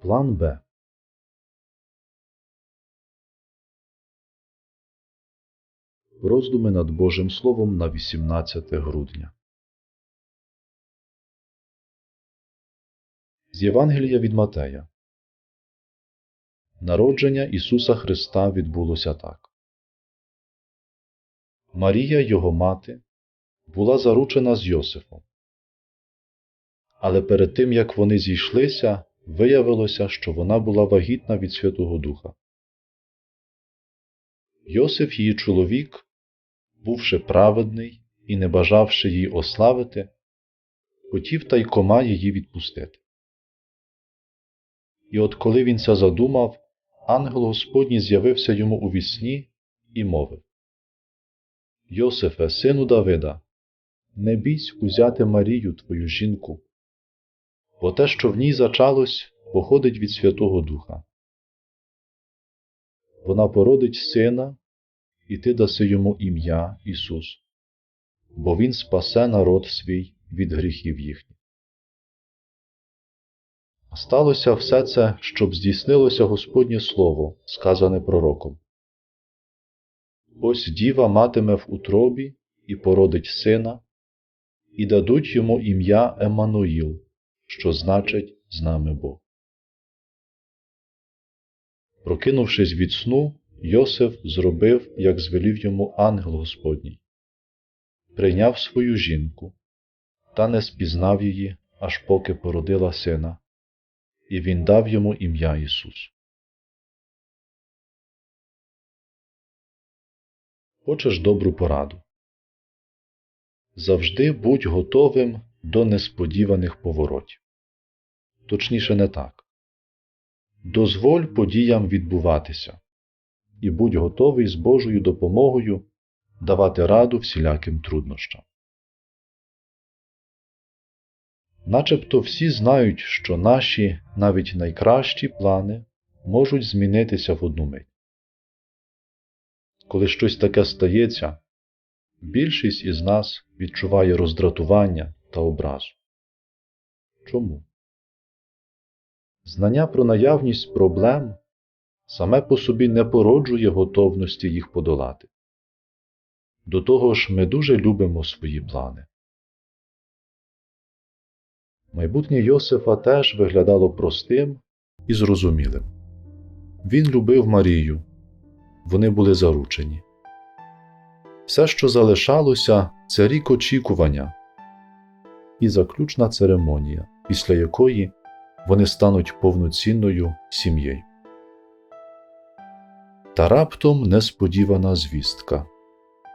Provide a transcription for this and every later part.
План Б. Роздуми над Божим Словом на 18 грудня. З Євангелія від Матея. Народження Ісуса Христа відбулося так. Марія, його мати, була заручена з Йосифом. Але перед тим, як вони зійшлися, виявилося, що вона була вагітна від Святого Духа. Йосиф, її чоловік, бувши праведний і не бажавши її ославити, хотів тайкома її відпустити. І от коли він це задумав, ангел Господній з'явився йому у вісні і мовив Йосифе, сину Давида, не бійсь узяти Марію, твою жінку, бо те, що в ній зачалось, походить від Святого Духа. Вона породить сина, і ти даси йому ім'я Ісус, бо Він спасе народ свій від гріхів їхніх. Сталося все це, щоб здійснилося Господнє Слово, сказане пророком. Ось діва матиме в утробі і породить сина, і дадуть йому ім'я Еммануїл, що значить з нами Бог. Прокинувшись від сну, Йосиф зробив, як звелів йому ангел Господній, прийняв свою жінку та не спізнав її, аж поки породила сина, і він дав йому ім'я Ісус. Хочеш добру пораду? Завжди будь готовим до несподіваних поворотів. Точніше, не так. Дозволь подіям відбуватися і будь готовий з Божою допомогою давати раду всіляким труднощам. Начебто всі знають, що наші навіть найкращі плани можуть змінитися в одну мить. Коли щось таке стається, більшість із нас відчуває роздратування та образу. Чому? Знання про наявність проблем саме по собі не породжує готовності їх подолати. До того ж, ми дуже любимо свої плани. Майбутнє Йосифа теж виглядало простим і зрозумілим. Він любив Марію, вони були заручені. Все, що залишалося, це рік очікування і заключна церемонія, після якої вони стануть повноцінною сім'єю. Та раптом несподівана звістка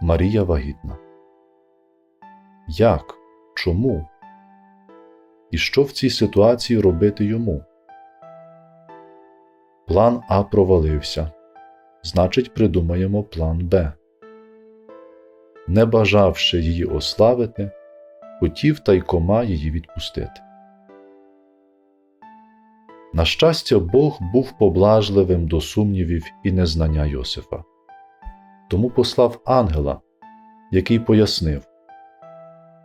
Марія вагітна. Як? Чому? І що в цій ситуації робити йому? План А провалився. Значить, придумаємо план Б. Не бажавши її ославити, хотів тайкома її відпустити. На щастя, Бог був поблажливим до сумнівів і незнання Йосифа. Тому послав ангела, який пояснив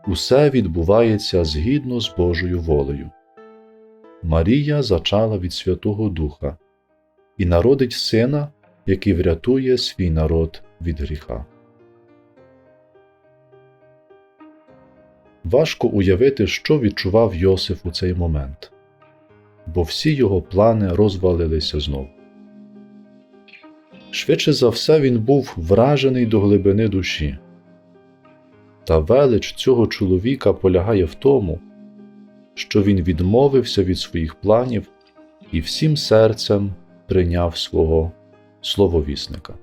Усе відбувається згідно з Божою волею. Марія зачала від Святого Духа і народить сина, який врятує свій народ від гріха. Важко уявити, що відчував Йосиф у цей момент, бо всі його плани розвалилися знов. Швидше за все, він був вражений до глибини душі. Та велич цього чоловіка полягає в тому, що він відмовився від своїх планів і всім серцем прийняв свого слововісника.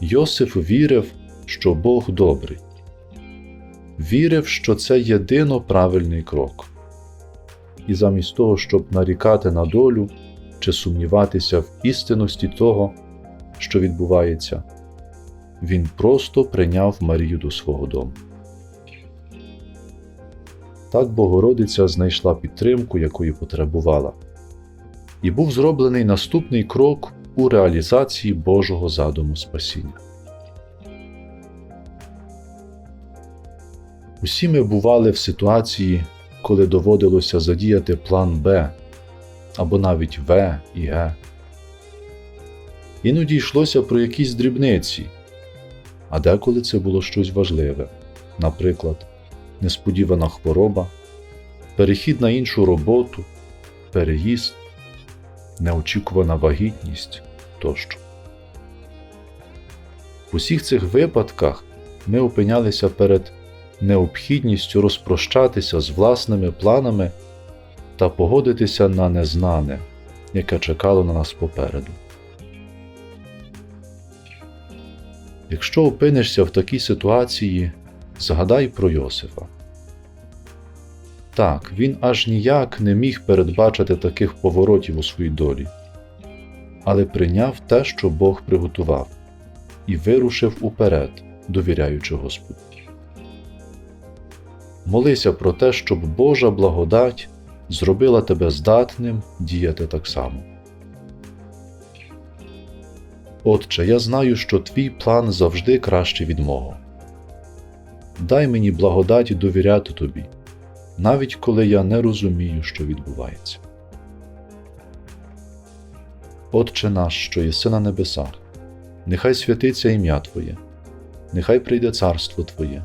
Йосиф вірив, що Бог добрий, вірив, що це єдино правильний крок. І замість того, щоб нарікати на долю чи сумніватися в істинності того, що відбувається, він просто прийняв Марію до свого дому. Так Богородиця знайшла підтримку, якої потребувала, і був зроблений наступний крок у реалізації Божого задуму спасіння. Усі ми бували в ситуації, коли доводилося задіяти план Б або навіть В і Г. Іноді йшлося про якісь дрібниці, а деколи це було щось важливе, наприклад, несподівана хвороба, перехід на іншу роботу, переїзд, неочікувана вагітність тощо. В усіх цих випадках ми опинялися перед необхідністю розпрощатися з власними планами та погодитися на незнане, яке чекало на нас попереду. Якщо опинишся в такій ситуації, згадай про Йосифа. Так, він аж ніяк не міг передбачити таких поворотів у своїй долі, але прийняв те, що Бог приготував, і вирушив уперед, довіряючи Господу. Молися про те, щоб Божа благодать зробила тебе здатним діяти так само. Отче, я знаю, що твій план завжди кращий від мого. Дай мені благодаті довіряти тобі, навіть коли я не розумію, що відбувається. Отче наш, що єси на небесах, нехай святиться ім'я Твоє, нехай прийде царство Твоє,